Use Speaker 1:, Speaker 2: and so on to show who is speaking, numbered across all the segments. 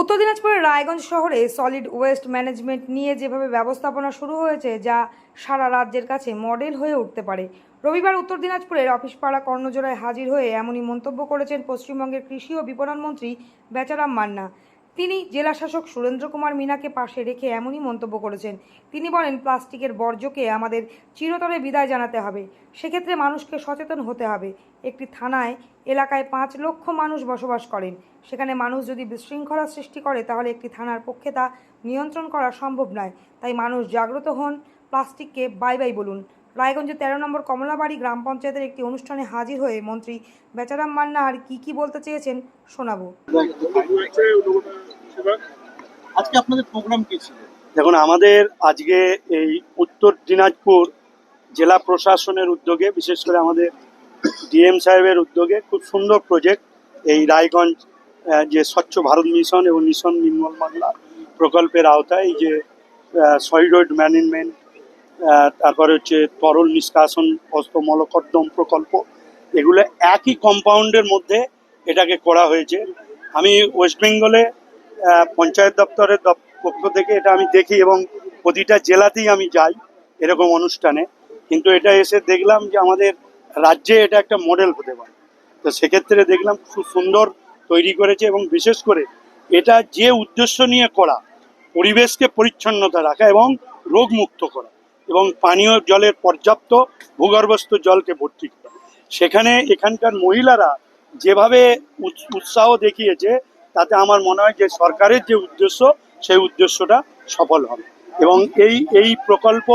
Speaker 1: উত্তর দিনাজপুরের রায়গঞ্জ শহরে সলিড ওয়েস্ট ম্যানেজমেন্ট নিয়ে যেভাবে ব্যবস্থাপনা শুরু হয়েছে, যা সারা রাজ্যের কাছে মডেল হয়ে উঠতে পারে। রবিবার উত্তর দিনাজপুরের অফিসপাড়া কর্ণজোড়ায় হাজির হয়ে এমনই মন্তব্য করেছেন পশ্চিমবঙ্গের কৃষি ও বিপণন মন্ত্রী বেচারাম মান্না। তিনি জেলাশাসক সুরেন্দ্র কুমার মিনাকে পাশে রেখে এমনই মন্তব্য করেছেন। তিনি বলেন, প্লাস্টিকের বর্জ্যকে আমাদের চিরতরে বিদায় জানাতে হবে। সেক্ষেত্রে মানুষকে সচেতন হতে হবে। একটি থানায় এলাকায় পাঁচ লক্ষ মানুষ বসবাস করেন। সেখানে মানুষ যদি বিশৃঙ্খলা সৃষ্টি করে, তাহলে একটি থানার পক্ষে তা নিয়ন্ত্রণ করা সম্ভব নয়। তাই মানুষ জাগ্রত হন, প্লাস্টিককে বাই বাই বলুন। রায়গঞ্জের তেরো নম্বর কমলাবাড়ি গ্রাম পঞ্চায়েতের একটি অনুষ্ঠানে হাজির হয়ে মন্ত্রী বেচারাম মান্না আর কী কী বলতে চেয়েছেন শোনাবো।
Speaker 2: আজকে আপনাদের প্রোগ্রাম কি ছিল?
Speaker 3: দেখুন, আমাদের আজকে এই উত্তর দিনাজপুর জেলা প্রশাসনের উদ্যোগে, বিশেষ করে আমাদের ডিএম সাহেবের উদ্যোগে খুব সুন্দর প্রজেক্ট এই রায়গঞ্জ যে স্বচ্ছ ভারত মিশন এবং মিশন নির্মল বাংলা প্রকল্পের আওতায়, এই যে সলিড ম্যানেজমেন্ট তারপরে হচ্ছে তরল নিষ্কাশন হস্ত মলকদ্দম প্রকল্প, এগুলো একই কম্পাউন্ডের মধ্যে এটাকে করা হয়েছে। আমি ওয়েস্ট বেঙ্গলে পঞ্চায়েত দপ্তরের দপ- পক্ষ থেকে এটা আমি দেখি এবং প্রতিটা জেলাতেই আমি যাই এরকম অনুষ্ঠানে। কিন্তু এটা এসে দেখলাম যে আমাদের রাজ্যে এটা একটা মডেল হতে পারে। তো সেক্ষেত্রে দেখলাম খুব সুন্দর তৈরি করেছে এবং বিশেষ করে এটা যে উদ্দেশ্য নিয়ে করা, পরিবেশকে পরিচ্ছন্নতা রাখা এবং রোগমুক্ত করা এবং পানীয় জলের পর্যাপ্ত ভূগর্ভস্থ জলকে ভর্তি করা। সেখানে এখানকার মহিলারা যেভাবে উৎস- উৎসাহ দেখিয়েছে তাতে আমার মনে হয় যে সরকারের যে উদ্দেশ্য, সেই উদ্দেশ্যটা সফল হবে। এবং এই এই প্রকল্প,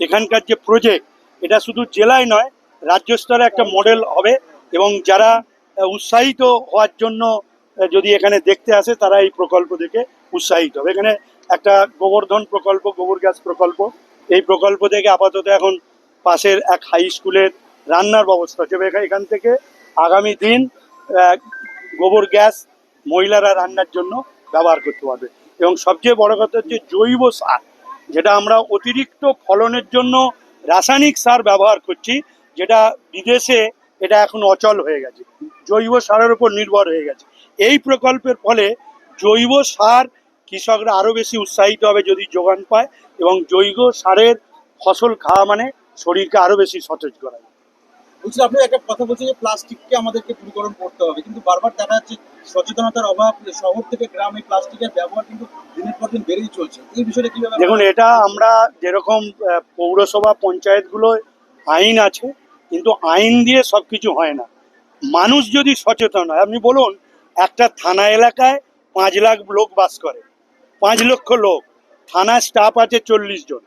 Speaker 3: এখানকার যে প্রজেক্ট এটা শুধু জেলায় নয়, রাজ্য স্তরে একটা মডেল হবে এবং যারা উৎসাহিত হওয়ার জন্য যদি এখানে দেখতে আসে, তারা এই প্রকল্প দেখে উৎসাহিত হবে। এখানে একটা গোবর্ধন প্রকল্প, গোবর গ্যাস প্রকল্প, এই প্রকল্প থেকে আপাতত এখন পাশের এক হাই স্কুলের রান্নার ব্যবস্থা হচ্ছে। এখান- থেকে আগামী দিন গোবর গ্যাস মহিলারা রান্নার জন্য ব্যবহার করতে পারবে। এবং সবচেয়ে বড় কথা হচ্ছে জৈব সার, যেটা আমরা অতিরিক্ত ফলনের জন্য রাসায়নিক সার ব্যবহার করছি, যেটা বিদেশে এটা এখন অচল হয়ে গেছে। জৈব সারের উপর নির্ভর হয়ে গেছে। এই প্রকল্পের ফলে জৈব সার কৃষকরা আরও বেশি উৎসাহিত হবে যদি যোগান পায় এবং জৈব সারের ফসল খাওয়া মানে শরীরকে আরও বেশি সতেজ করা
Speaker 2: বলছি, আপনি একটা কথা বলছেন যে প্লাস্টিককে আমাদেরকে দূরীকরণ করতে হবে, কিন্তু বারবার দেখা যাচ্ছে সচেতনতার অভাব, শহর থেকে গ্রামে প্লাস্টিকের ব্যবহার কিন্তু দিনের পর দিন বেড়েই চলছে। এই বিষয়টা কীভাবে
Speaker 3: দেখুন, এটা আমরা যেরকম পৌরসভা, পঞ্চায়েতগুলো আইন আছে, কিন্তু আইন দিয়ে সব কিছু হয় না। মানুষ যদি সচেতন হয়, আপনি বলুন, একটা থানা এলাকায় পাঁচ লাখ লোক বাস করে, পাঁচ লক্ষ লোক থানা স্টাফ আছে চল্লিশ জন,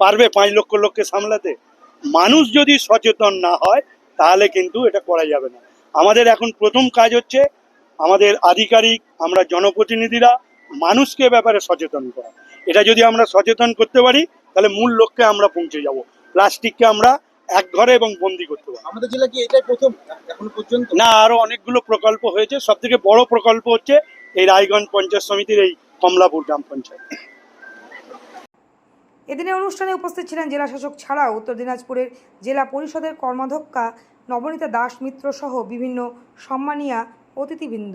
Speaker 3: পারবে পাঁচ লক্ষ লোককে সামলাতে? মানুষ যদি সচেতন না হয় তাহলে কিন্তু এটা করা যাবে না। আমাদের এখন প্রথম কাজ হচ্ছে আমাদের আধিকারিক আমরা জনপ্রতিনিধিরা মানুষকে ব্যাপারে সচেতন করা। এটা যদি আমরা সচেতন করতে পারি তাহলে মূল লক্ষ্যে আমরা পৌঁছে যাব। প্লাস্টিককে আমরা এক ঘরে এবং বন্দি করতে পারব।
Speaker 2: আমাদের জেলা কি এটাই প্রথম এখন পর্যন্ত?
Speaker 3: না আরও অনেকগুলো প্রকল্প হয়েছে। সব থেকে বড় প্রকল্প হচ্ছে এই রায়গঞ্জ পঞ্চায়েত সমিতির এই কমলাপুর গ্রাম পঞ্চায়েত।
Speaker 1: এদিনে অনুষ্ঠানে উপস্থিত ছিলেন জেলাশাসক ছাড়াও উত্তর দিনাজপুরের জেলা পরিষদের কর্মাধ্যক্ষা নবনীতা দাস মিত্র সহ বিভিন্ন সম্মানিয়া অতিথিবৃন্দ।